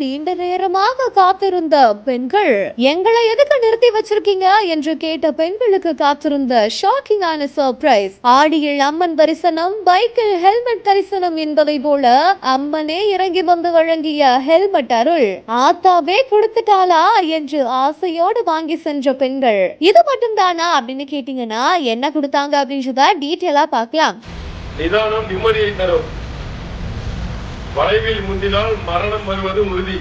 நீண்ட நேரமாக காத்திருந்த பெண்கள் எங்களை எதுக்கு நிறுத்தி வச்சிருக்கீங்க? என்று கேட்ட பெண்களுக்கு காத்திருந்த ஷாக்கிங்கான சர்ப்ரைஸ் ஆடியில் அம்மன் தரிசனம் பைக்கில் ஹெல்மெட் தரிசனம் என்பதை போல அம்மனே இறங்கி வந்து வழங்கிய ஹெல்மெட் அருள். ஆத்தாவே கொடுத்துட்டாளா? என்று ஆசையோடு வாங்கி சென்ற பெண்கள் இது மட்டும்தானா? அப்படின்னு கேட்டீங்கன்னா என்ன கொடுத்தாங்க? அப்படின்றத டீட்டெயிலா பார்க்கலாம். நிதானம் நிம்மதியை தரும். வளைவில் முந்தினால் மரணம் வருவது உறுதி.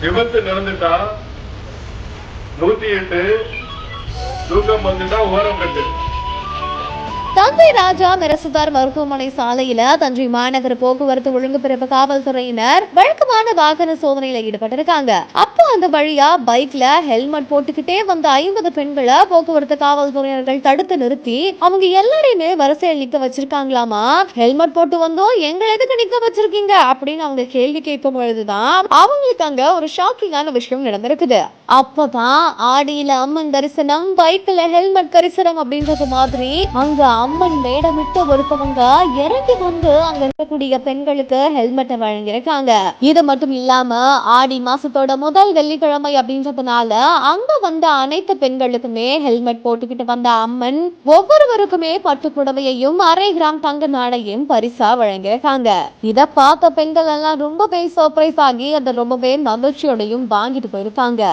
விபத்து நடந்துட்டா நூத்தி எட்டு தூக்கம் வந்துட்டா ஓரம் கட்டு. தந்தை ராஜா மெரசுதார் மருத்துவமனை சாலையில தஞ்சை மாநகர போக்குவரத்து ஒழுங்கு பிறப்பு காவல்துறையினர் வழக்கமான வாகன சோதனையில ஈடுபட்டிருக்காங்க. அப்போ அந்த வழியா பைக்ல ஹெல்மெட் போட்டுக்கிட்டே வந்த ஐம்பது பெண்களை போக்குவரத்து காவல்துறையினர்கள் தடுத்து நிறுத்தி அவங்க எல்லாரையுமே வரிசையில் நிக்க வச்சிருக்காங்களாமா? ஹெல்மெட் போட்டு வந்தோம் எங்களை எதுக்கு நிக்க வச்சிருக்கீங்க? அப்படின்னு அவங்க கேள்வி கேட்கும் பொழுதுதான் அவங்களுக்கு அங்க ஒரு ஷாக்கிங்கான விஷயம் நடந்திருக்குது. அப்பதான் ஆடியில அம்மன் தரிசனம் பைக்ல ஹெல்மெட் தரிசனம் அப்படின்றது மாதிரி அங்க அம்மன் வேடமிட்டு ஒருத்தவங்க இறங்கி வந்து அங்க இருக்கக்கூடிய பெண்களுக்கு ஹெல்மெட்டை வழங்கியிருக்காங்க. இது மட்டும் இல்லாம ஆடி மாசத்தோட முதல் வெள்ளிக்கிழமை அப்படின்றதுனால அங்க வந்த அனைத்து பெண்களுக்குமே ஹெல்மெட் போட்டுக்கிட்டு வந்த அம்மன் ஒவ்வொருவருக்குமே பட்டு புடவையையும் அரை கிராம் தங்க நாடையும் பரிசா வழங்கியிருக்காங்க. இதை பார்த்த பெண்கள் எல்லாம் ரொம்பவே சர்ப்ரைஸ் ஆகி அதை ரொம்பவே மகிழ்ச்சியோடையும் வாங்கிட்டு போயிருக்காங்க.